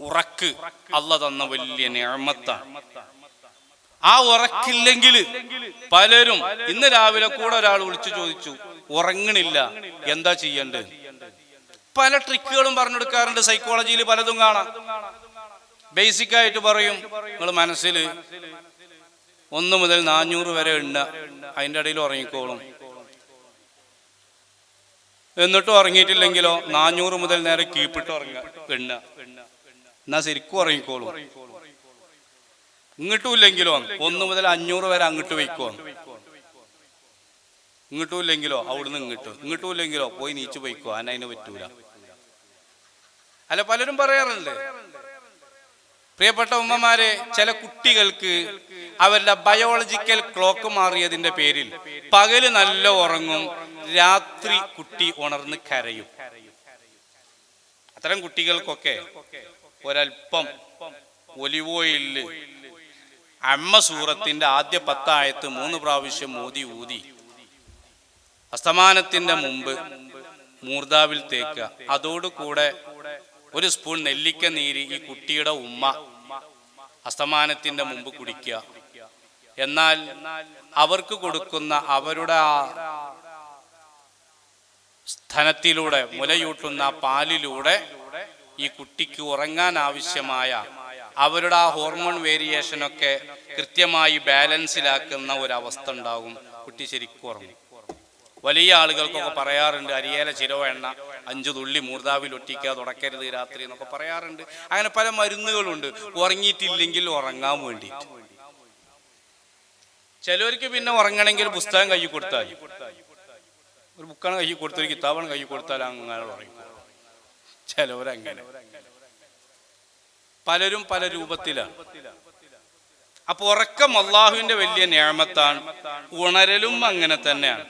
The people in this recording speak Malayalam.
ഉറക്ക് അല്ല തന്ന വലിയ ഞാമത്താണ് ആ ഉറക്കില്ലെങ്കിൽ പലരും ഇന്ന് രാവിലെ കൂടെ ഒരാൾ വിളിച്ചു ചോദിച്ചു ഉറങ്ങണില്ല എന്താ ചെയ്യേണ്ടത്? പല ട്രിക്കുകളും പറഞ്ഞു കൊടുക്കാറുണ്ട് സൈക്കോളജിയിൽ പലതും കാണാം. ബേസിക് ആയിട്ട് പറയും നിങ്ങൾ മനസ്സിൽ ഒന്ന് മുതൽ നാനൂറ് വരെ എണ്ണ അതിന്റെ ഇടയിൽ ഉറങ്ങിക്കോളും. എന്നിട്ടും ഉറങ്ങിയിട്ടില്ലെങ്കിലോ നാനൂറ് മുതൽ നേരെ കീപ്പിട്ട് ഉറങ്ങുക എണ്ണ എന്നാ ശരിക്കും ഉറങ്ങിക്കോളും. ഇങ്ങോട്ടും ഇല്ലെങ്കിലോ ഒന്ന് മുതൽ അഞ്ഞൂറ് വരെ അങ്ങോട്ട് വയ്ക്കോ. ഇങ്ങോട്ടും ഇല്ലെങ്കിലോ അവിടുന്ന് ഇങ്ങോട്ട്. ഇങ്ങോട്ടും ഇല്ലെങ്കിലോ പോയി നീച്ചു പോയിക്കോ അന അതിന് പറ്റൂല. അല്ല പലരും പറയാറുണ്ട്. പ്രിയപ്പെട്ട ഉമ്മമാരെ ചില കുട്ടികൾക്ക് അവരുടെ ബയോളജിക്കൽ ക്ലോക്ക് മാറിയതിന്റെ പേരിൽ പകൽ നല്ല ഉറങ്ങും. രാത്രി കുട്ടി ഉണർന്ന് കരയും. അത്തരം കുട്ടികൾക്കൊക്കെ ഒരൽപ്പം ഒലിവ് ഓയിലിൽ അമ്മ സൂറത്തിന്റെ ആദ്യ പത്തായത്ത് മൂന്ന് പ്രാവശ്യം മോദി ഊതി. അസ്തമാനത്തിന്റെ മുമ്പ് മൂർദാവിൽ തേക്കുക. അതോടുകൂടെ ഒരു സ്പൂൺ നെല്ലിക്ക നീര് ഈ കുട്ടിയുടെ ഉമ്മ അസ്തമാനത്തിന്റെ മുമ്പ് കുടിക്കുക. എന്നാൽ അവർക്ക് കൊടുക്കുന്ന അവരുടെ ആ സ്ഥലത്തിലൂടെ മുലയൂട്ടുന്ന പാലിലൂടെ ഈ കുട്ടിക്ക് ഉറങ്ങാൻ ആവശ്യമായ അവരുടെ ആ ഹോർമോൺ വേരിയേഷനൊക്കെ കൃത്യമായി ബാലൻസിലാക്കുന്ന ഒരവസ്ഥ ഉണ്ടാകും. കുട്ടി ശരിക്കും ഉറങ്ങും. വലിയ ആളുകൾക്കൊക്കെ പറയാറുണ്ട് അരിയേല ചിരവ എണ്ണ അഞ്ചു തുള്ളി മൂർദാവിൽ ഒട്ടിക്കുക തുടക്കരുത് രാത്രി എന്നൊക്കെ പറയാറുണ്ട്. അങ്ങനെ പല മരുന്നുകളുണ്ട്. ഉറങ്ങിയിട്ടില്ലെങ്കിൽ ഉറങ്ങാൻ വേണ്ടി ചിലവർക്ക് പിന്നെ ഉറങ്ങണമെങ്കിൽ പുസ്തകം കൈ കൊടുത്താൽ ഒരു ബുക്കാണ് കൈ കൊടുത്ത ഒരു കിതാബാണ് കൈ കൊടുത്താൽ അങ്ങനെ ഉറങ്ങും ചിലവരങ്ങനെ. പലരും പല രൂപത്തിലാണ്. അപ്പൊ ഉറക്കം അള്ളാഹുവിന്റെ വലിയ ഞാമത്താണ് ഉണരലും അങ്ങനെ തന്നെയാണ്.